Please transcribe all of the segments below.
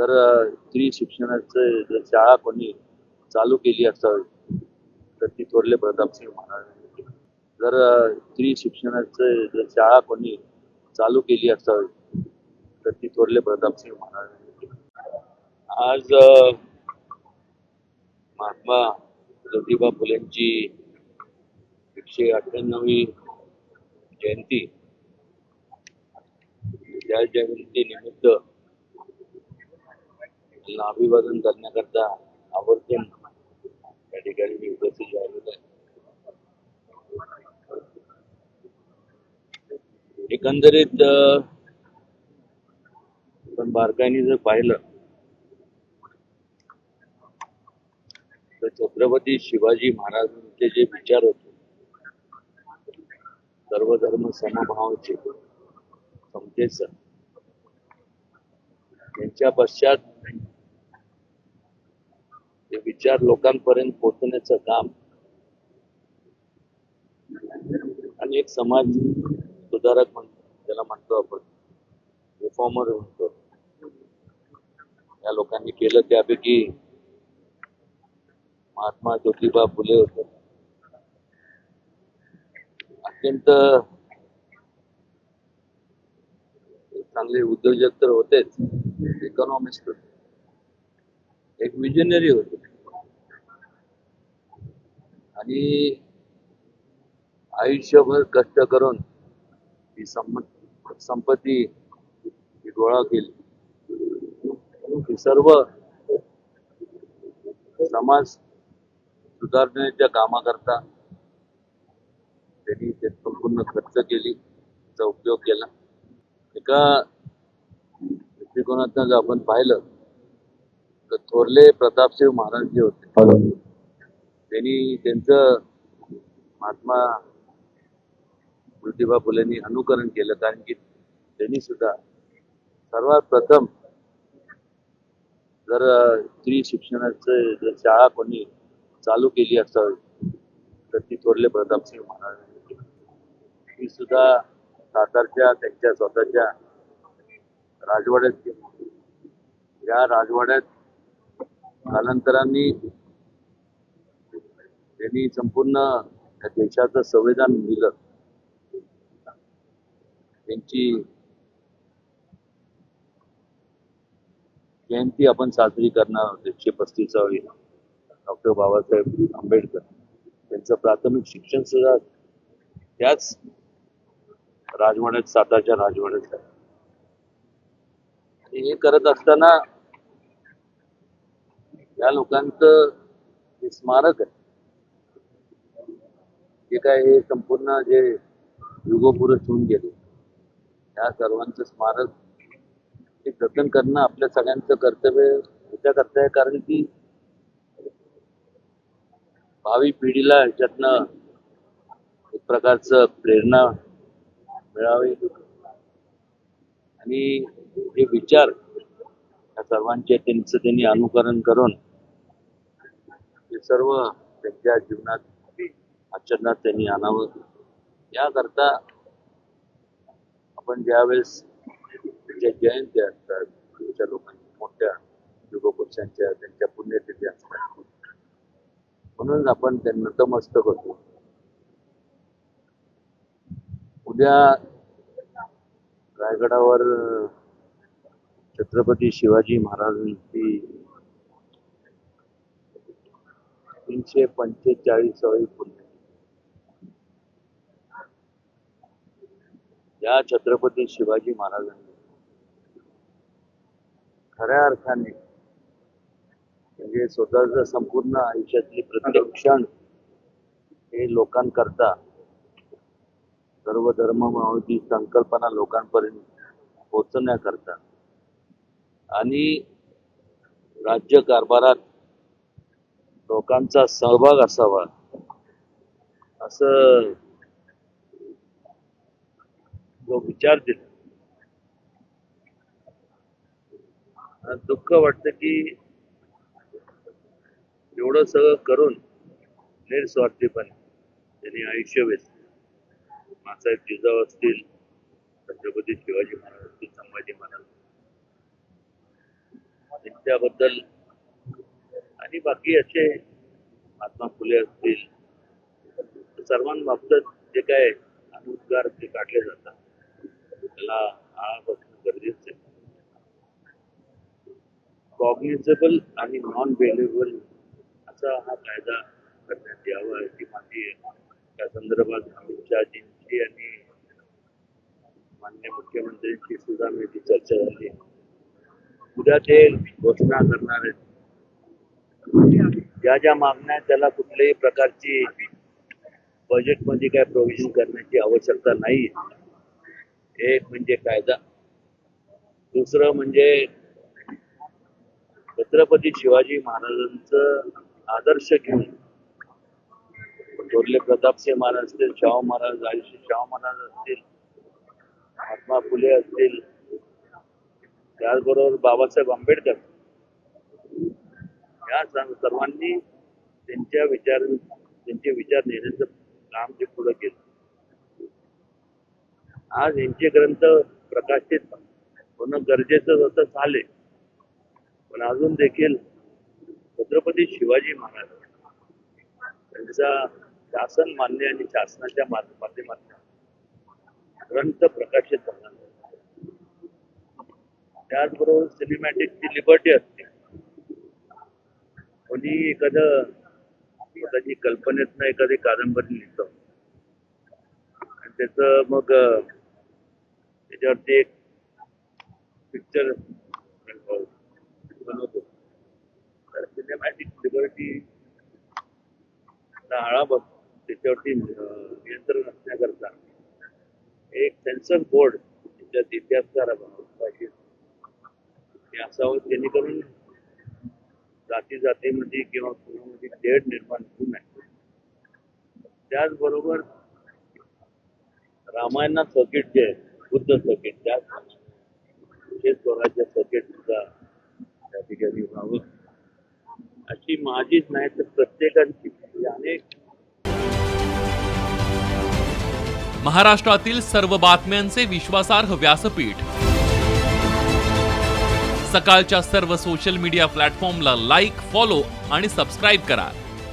जर स्त्री शिक्षणाचं जर शाळा कोणी चालू केली असावी तर ती थोरले प्रतापसिंह महाराजांनी जर स्त्री शिक्षणाचं जर शाळा कोणी चालू केली असावी तर ती थोरले प्रतापसिंह महाराजांनी आज महात्मा ज्योतिबा फुलेंची एकशे अठ्ठ्याण्णवी जयंती त्या जयंती निमित्त त्यांना अभिवादन करण्याकरता आवर्जून या ठिकाणी मी उपस्थित झालेलो आहे. एकंदरीत पण बारकाईने जर पाहिलं तर छत्रपती शिवाजी महाराजांचे जे विचार होते सर्व धर्म समभावाचे समतेचं त्यांच्या पश्चात विचार लोकांपर्यंत पोहोचण्याचं काम आणि एक समाज सुधारक म्हण त्याला म्हणतो आपण रिफॉर्मर म्हणतो. या लोकांनी केलं त्यापैकी महात्मा ज्योतिबा फुले होते. अत्यंत चांगले उद्योजक तर होतेच इकॉनॉमिस्ट होते. एक विजनरी होते. आणि आयुष्यभर कष्ट करून ही संपत्ती ही गोळा केली. ही सर्व समाज सुधारण्याच्या कामाकरता त्यांनी ते संपूर्ण खर्च केली त्याचा उपयोग केला. एका दृष्टिकोनातनं जर आपण पाहिलं तर थोरले प्रतापसिंह महाराज जे होते त्यांनी त्यांचं महात्मा ज्योतिबा फुलेंनी अनुकरण केलं. कारण की त्यांनी सुद्धा सर्वात प्रथम जर स्त्री शिक्षणाचं जर शाळा कोणी चालू केली असावी तर ती थोरले प्रतापसिंह महाराजांनी केली. ती सुद्धा सातारच्या त्यांच्या स्वतःच्या राजवाड्यात केली या राजवाड्यात कालांतराने त्यांनी संपूर्ण देशाचं संविधान लिहिलं. त्यांची जयंती आपण साजरी करणार त्यांची एकशे पस्तीसावी. डॉक्टर बाबासाहेब आंबेडकर त्यांचं प्राथमिक शिक्षण सुद्धा त्याच राजवाड्यात सातारच्या राजवाड्यात आणि हे करत असताना या लोकांचं हे स्मारक आहे. जे काय हे संपूर्ण जे युगोपुरुष होऊन गेले त्या सर्वांचं स्मारक हे जतन करणं आपल्या सगळ्यांचं कर्तव्य याच्या करता आहे. कारण की भावी पिढीला ह्याच्यातनं एक प्रकारचं प्रेरणा मिळावी. आणि हे विचार या सर्वांचे त्यांचं त्यांनी अनुकरण करून हे सर्व त्यांच्या जीवनात आचरणात त्यांनी आणावं. याकरता आपण ज्यावेळेस ज्या जयंत्या असतात तुमच्या लोकांच्या मोठ्या युगपुरुषांच्या त्यांच्या पुण्यतिथी असतात. म्हणून आपण त्यांना नतमस्तक होतो. उद्या रायगडावर छत्रपती शिवाजी महाराजांची तीनशे पंचेचाळीसावी पुण्य या छत्रपती शिवाजी महाराजांनी. खऱ्या अर्थाने म्हणजे स्वतःच संपूर्ण आयुष्यातली प्रत्येक क्षण हे लोकांकरता सर्व धर्ममावची संकल्पना लोकांपर्यंत पोहोचण्याकरता आणि राज्य कारभारात लोकांचा सहभाग असावा असं जो विचार दिला. दुःख वाटतं की एवढं सगळं करून निस्वार्थीपणे त्यांनी आयुष्य वेचलं. मासाहेब जिजाऊ असतील छत्रपती शिवाजी महाराज असतील संभाजी महाराज त्यांच्याबद्दल आणि बाकी असे महात्मा फुले असतील सर्वांबाबत जे काय अनुद्गार ते काढले जातात. त्याला आळा बसणं गरजेचं आहे. कॉग्निझेबल आणि नॉन वेलेबल असा हा कायदा करण्यात यावा अशी माझी त्या संदर्भात अमित शहाजींची आणि मान्य मुख्यमंत्र्यांची सुद्धा मी ती चर्चा झाली उद्या ते घोषणा करणार आहेत. ज्या ज्या मागण्या आहेत, त्याला कुठल्याही प्रकारची बजेटमध्ये काय प्रोव्हिजन करण्याची आवश्यकता नाही एक म्हणजे कायदा. दुसरं म्हणजे छत्रपती शिवाजी महाराजांचं आदर्श घेऊन. थोरले प्रतापसिंह महाराज असतील शाहू महाराज आयुष्य शाहू महाराज असतील महात्मा फुले असतील. त्याचबरोबर बाबासाहेब आंबेडकर. या सर्वांनी त्यांच्या विचार त्यांचे विचार नेण्याचं काम ते पुढे केलं. आज यांचे ग्रंथ प्रकाशित होणं गरजेचं होतं झाले. पण अजून देखील छत्रपती शिवाजी महाराज त्यांचा शासन मान्य आणि शासनाच्या माध्यमातून ग्रंथ प्रकाशित झाला त्याचबरोबर सिनेमॅटिकची लिबर्टी असते कोणी एखादं स्वतःची कल्पनेतनं एखादी कादंबरी लिहितं. आणि त्याचं मग त्याच्यावरती एक पिक्चर बनवतो. तर सिनेमॅटिक लिबर्टी आळा बस त्याच्यावरती नियंत्रण असण्याकरता एक सेन्सर बोर्ड त्याच्यात इतिहासकार पाहिजे. हे असावं जेणेकरून जाती जातीमध्ये किंवा कुणामध्ये तेढ निर्माण होऊ नये. त्याचबरोबर रामायणात सर्किट जे आहे बुद्ध सर्किट त्याच हे स्वराज्य सर्किट सुद्धा त्या ठिकाणी व्हावं. अशी माझीच नाही तर प्रत्येकांची अनेक महाराष्ट्रातील सर्व बातम्यांचे विश्वासार्ह व्यासपीठ. सकाळच्या सर्व सोशल मीडिया प्लॅटफॉर्मला लाईक फॉलो आणि सबस्क्राईब करा.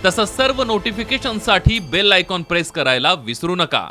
तसंच सर्व नोटिफिकेशनसाठी बेल आयकॉन प्रेस करायला विसरू नका.